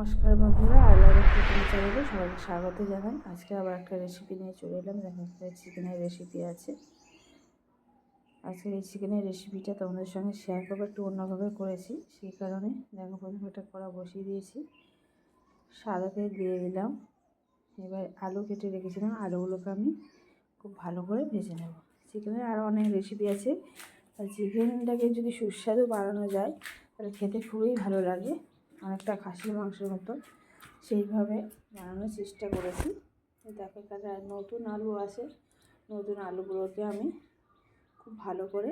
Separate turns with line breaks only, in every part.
নমস্কার বন্ধুরা আলাদা কুকিং চ্যানেলে সবাইকে স্বাগত জানাই। আজকে আবার একটা রেসিপি নিয়ে চলে এলাম। দেখো, একটা চিকেনের রেসিপি আছে। আজকে এই চিকেনের রেসিপিটা তোমাদের সঙ্গে শেয়ার করব, একটু অন্যভাবে করেছি। সেই কারণে দেখো, প্রথমে একটা কড়া বসিয়ে দিয়েছি। সাদা তেল দিয়ে দিলাম। এবার আলু কেটে রেখেছিলাম। আলুগুলোকে আমি খুব ভালো করে ভেজে নেব। চিকেনের আরও অনেক রেসিপি আছে। আর চিকেনটাকে যদি সুস্বাদু বানানো যায়, তাহলে খেতে খুবই ভালো লাগে। অনেকটা খাসির মাংসের মতো সেইভাবে বানানোর চেষ্টা করেছি। দেখো এখানে নতুন আলু আছে। নতুন আলুগুলোকে আমি খুব ভালো করে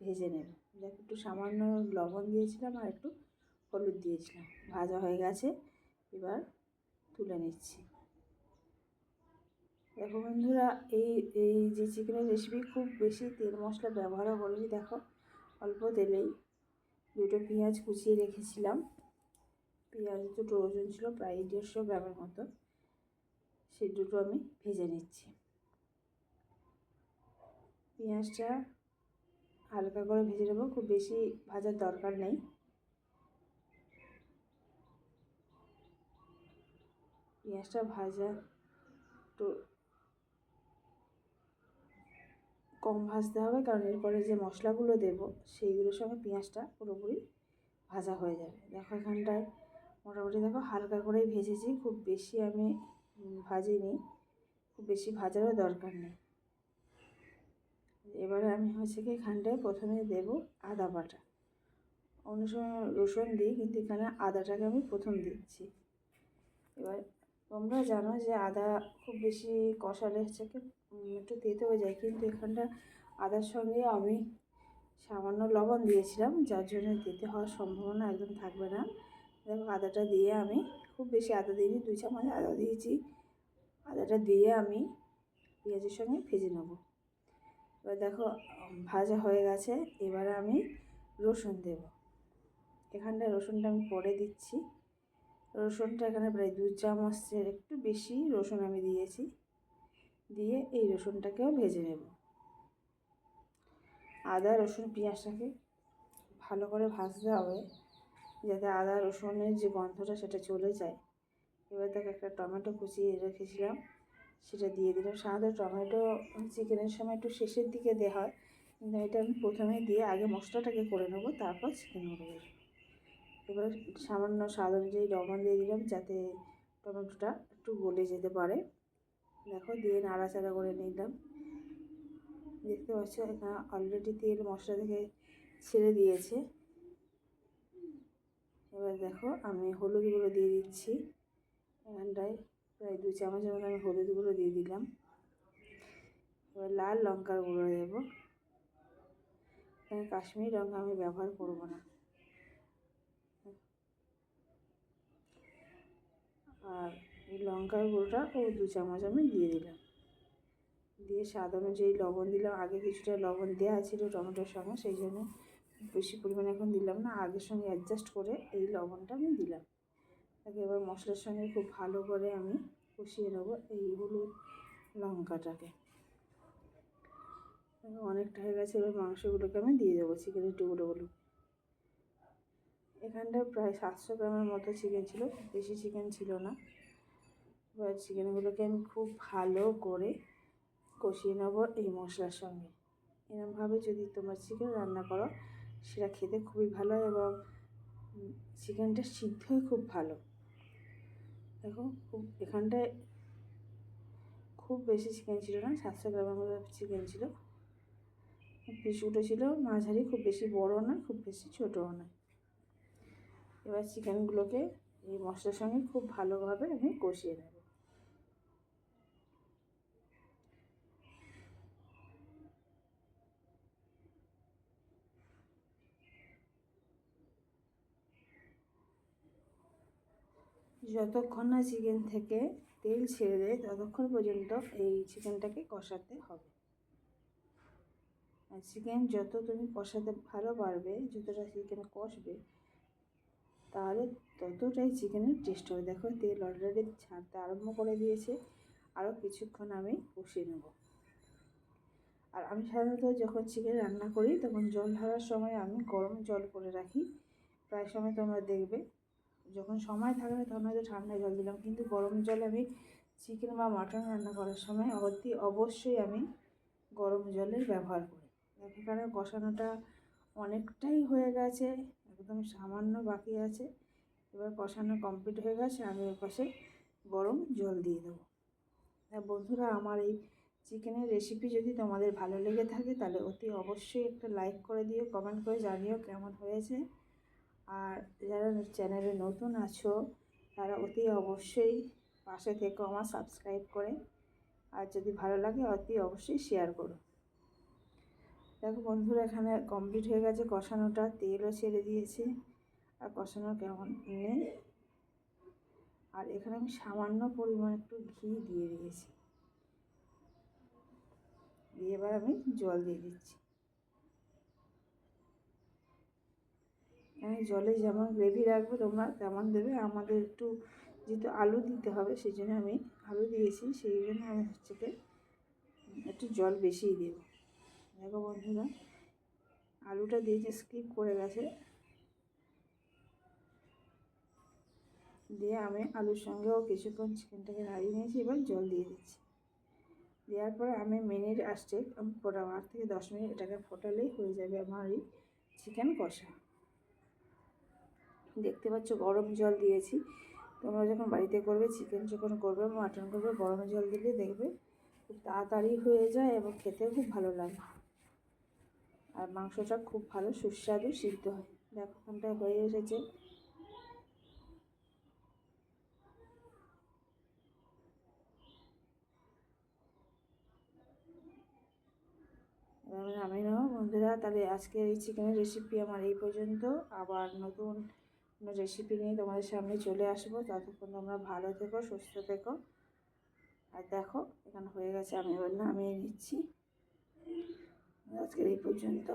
ভেজে নেব। দেখ একটু সামান্য লবণ দিয়েছিলাম আর একটু হলুদ দিয়েছিলাম। ভাজা হয়ে গেছে, এবার তুলে নিচ্ছি। দেখো বন্ধুরা, এই এই যে চিকেনের রেসিপি খুব বেশি তেল মশলা ব্যবহারও করিনি। দেখো অল্প তেলেই দুটো পেঁয়াজ কুচিয়ে রেখেছিলাম। পেঁয়াজ দুটো ওজন ছিল, প্রায় দেড়শো গ্রামের মতো। সেই দুটো আমি ভেজে নিচ্ছি। পেঁয়াজটা হালকা করে ভেজে নেব, খুব বেশি ভাজার দরকার নেই। পেঁয়াজটা ভাজা একটু কম ভাজতে হবে, কারণ এরপরে যে মশলাগুলো দেব, সেইগুলোর সঙ্গে পেঁয়াজটা পুরোপুরি ভাজা হয়ে যাবে। দেখো এখানটায় মোটামুটি দেখো হালকা করেই ভেজেছি, খুব বেশি আমি ভাজিনি, খুব বেশি ভাজারও দরকার নেই। এবারে আমি হচ্ছে কি এখানটায় প্রথমে দেব আদা বাটা। অন্য সময় রসুন দিই, কিন্তু এখানে আদাটাকে আমি প্রথম দিচ্ছি। এবার তোমরা জানো যে আদা খুব বেশি কষালে হচ্ছে কি একটু তেতে হয়ে যায়, কিন্তু এখানটা আদার সঙ্গে আমি সামান্য লবণ দিয়েছিলাম, যার জন্য তেতে হওয়ার সম্ভাবনা একদম থাকবে না। দেখো, আদাটা দিয়ে আমি খুব বেশি আদা দিইনি, দুই চামচ আদা দিয়েছি। আদাটা দিয়ে আমি পেঁয়াজের সঙ্গে ভেজে নেব। এবার দেখো ভাজা হয়ে গেছে, এবারে আমি রসুন দেব। এখানটায় রসুনটা আমি পরে দিচ্ছি। রসুনটা এখানে প্রায় দু চামচের একটু বেশি রসুন আমি দিয়েছি। দিয়ে এই রসুনটাকেও ভেজে নেব। আদা, রসুন, পেঁয়াজটাকে ভালো করে ভাজতে হবে। যাতে আদা, রসুনের যে গন্ধটা সেটা চলে যায়। এবার তাকে একটা টমেটো কুচিয়ে রেখেছিলাম। সেটা দিয়ে দিলাম। সাধারণত টমেটো চিকেনের সময় একটু শেষের দিকে দেওয়া হয়। কিন্তু এটা আমি প্রথমে দিয়ে আগে মশলাটাকে করে নেব, তারপর চিকেনগুলো দেবো এবার সামান্য স্বাদ অনুযায়ী লবণ দিয়ে দিলাম যাতে টমেটোটা একটু গলে যেতে পারে। দেখো, দিয়ে নাড়াচাড়া করে নিলাম। দেখতে পাচ্ছ, এখানে অলরেডি তেল মশলা থেকে ছেড়ে দিয়েছে। এবার দেখো আমি হলুদ গুঁড়ো দিয়ে দিচ্ছি। এখানটায় প্রায় দু চামচের মতো আমি হলুদ গুঁড়ো দিয়ে দিলাম। এবার লাল লঙ্কার গুঁড়ো দেবো। এখানে কাশ্মীরি লঙ্কা আমি ব্যবহার করব না। আর এই লঙ্কার গুঁড়োটা ও দু চামচ আমি দিয়ে দিলাম। দিয়ে স্বাদ অনুযায়ী লবণ দিলাম। আগে কিছুটা লবণ দেওয়া ছিল টমেটোর সঙ্গে, সেই জন্য বেশি পরিমাণে এখন দিলাম না, আগের সঙ্গে অ্যাডজাস্ট করে এই লবণটা আমি দিলাম। তাকে এবার মশলার সঙ্গে খুব ভালো করে আমি কষিয়ে নেব এই হলুদ লঙ্কাটাকে। অনেকটা হয়ে গেছে, এবার মাংসগুলোকে আমি দিয়ে দেবো চিকেনের টুকরোগুলো। এখানটায় প্রায় সাতশো গ্রামের মতো চিকেন ছিল, বেশি চিকেন ছিল না। এবার চিকেনগুলোকে আমি খুব ভালো করে কষিয়ে নেব এই মশলার সঙ্গে। এরমভাবে যদি তোমরা চিকেন রান্না করো সেটা খেতে খুবই ভালো এবং চিকেনটা সিদ্ধই খুব ভালো। দেখো, খুব এখানটায় খুব বেশি চিকেন ছিল না, সাতশো গ্রামের মতো চিকেন ছিল। পিসুটো ছিল, মাঝারি, খুব বেশি বড়ো না খুব বেশি ছোটোও না এবার চিকেনগুলোকে এই মশলার সঙ্গে খুব ভালোভাবে আমি কষিয়ে নেব। যতক্ষণ না চিকেন থেকে তেল ছেড়ে দেয়, ততক্ষণ পর্যন্ত এই চিকেনটাকে কষাতে হবে। আর চিকেন যত তুমি কষাতে ভালো পারবে যতটা চিকেন কষবে, তাহলে ততটাই চিকেনের টেস্ট হবে। দেখো, তেল অলরেডি ছাড়তে আরম্ভ করে দিয়েছে। আরও কিছুক্ষণ আমি কষিয়ে নেব। আর আমি সাধারণত যখন চিকেন রান্না করি, তখন জল ঢালার সময় আমি গরম জল করে রাখি। প্রায় সময় তোমরা দেখবে যখন সময় থাকে না, তখন হয়তো ঠান্ডা জল দিলাম। কিন্তু গরম জলে আমি চিকেন বা মাটন রান্না করার সময় অতি অবশ্যই আমি গরম জলের ব্যবহার করি। এখানে কষানোটা অনেকটাই হয়ে গেছে, একদম সামান্য বাকি আছে। এবার কষানো কমপ্লিট হয়ে গেছে, আমি ওর পাশে গরম জল দিয়ে দেবো। হ্যাঁ বন্ধুরা, আমার এই চিকেনের রেসিপি যদি তোমাদের ভালো লেগে থাকে, তাহলে অতি অবশ্যই একটা লাইক করে দিও কমেন্ট করে জানিও কেমন হয়েছে। আর যারা চ্যানেলে নতুন আছো, তারা অতি অবশ্যই পাশে থেকে আমার সাবস্ক্রাইব করে। আর যদি ভালো লাগে, অতি অবশ্যই শেয়ার করো। দেখো বন্ধুরা, এখানে কমপ্লিট হয়ে গেছে কষানোটা। তেলও ছেড়ে দিয়েছে। আর কষানো কেমন নেই। আর এখানে আমি সামান্য পরিমাণ একটু ঘি দিয়ে দিয়েছি। দিয়ে এবার আমি জল দিয়ে দিচ্ছি। আমি জলে যেমন গ্রেভি রাখবে, তোমরা তেমন দেবে। আমাদের একটু যেহেতু আলু দিতে হবে সেই জন্য আমি আলু দিয়েছি। সেই জন্য আমি হচ্ছে একটু জল বেশিই দেব। দেখো বন্ধুরা, আলুটা দিয়েছে স্কিপ করে গেছে, দিয়ে আমি আলুর সঙ্গেও কিছুক্ষণ চিকেনটাকে নাড়িয়ে নিয়েছি, এবার জল দিয়ে দিচ্ছি। দেওয়ার পরে আমি মিনিট আসছে, আমি ফোটাবো। আট থেকে দশ মিনিট এটাকে ফোটালেই হয়ে যাবে আমার এই চিকেন কষা। দেখতে পাচ্ছ গরম জল দিয়েছি। তোমরা যখন বাড়িতে করবে চিকেন যখন করবে মাটন করবে, গরম জল দিলে দেখবে খুব তাড়াতাড়ি হয়ে যায় এবং খেতেও খুব ভালো লাগে। আর মাংসটা খুব ভালো, সুস্বাদু, সিদ্ধ হয়। দেখো ওখানটা হয়ে এসেছে। আমি নেব। বন্ধুরা, তাহলে আজকের এই চিকেনের রেসিপি আমার এই পর্যন্ত। আবার নতুন রেসিপি নিয়ে তোমাদের সামনে চলে আসব। ততক্ষণ তোমরা ভালো থেকো, সুস্থ থেকো। আর দেখো, এখানে হয়ে গেছে আমি এবার নামিয়ে নিচ্ছি। আজকের এই পর্যন্ত।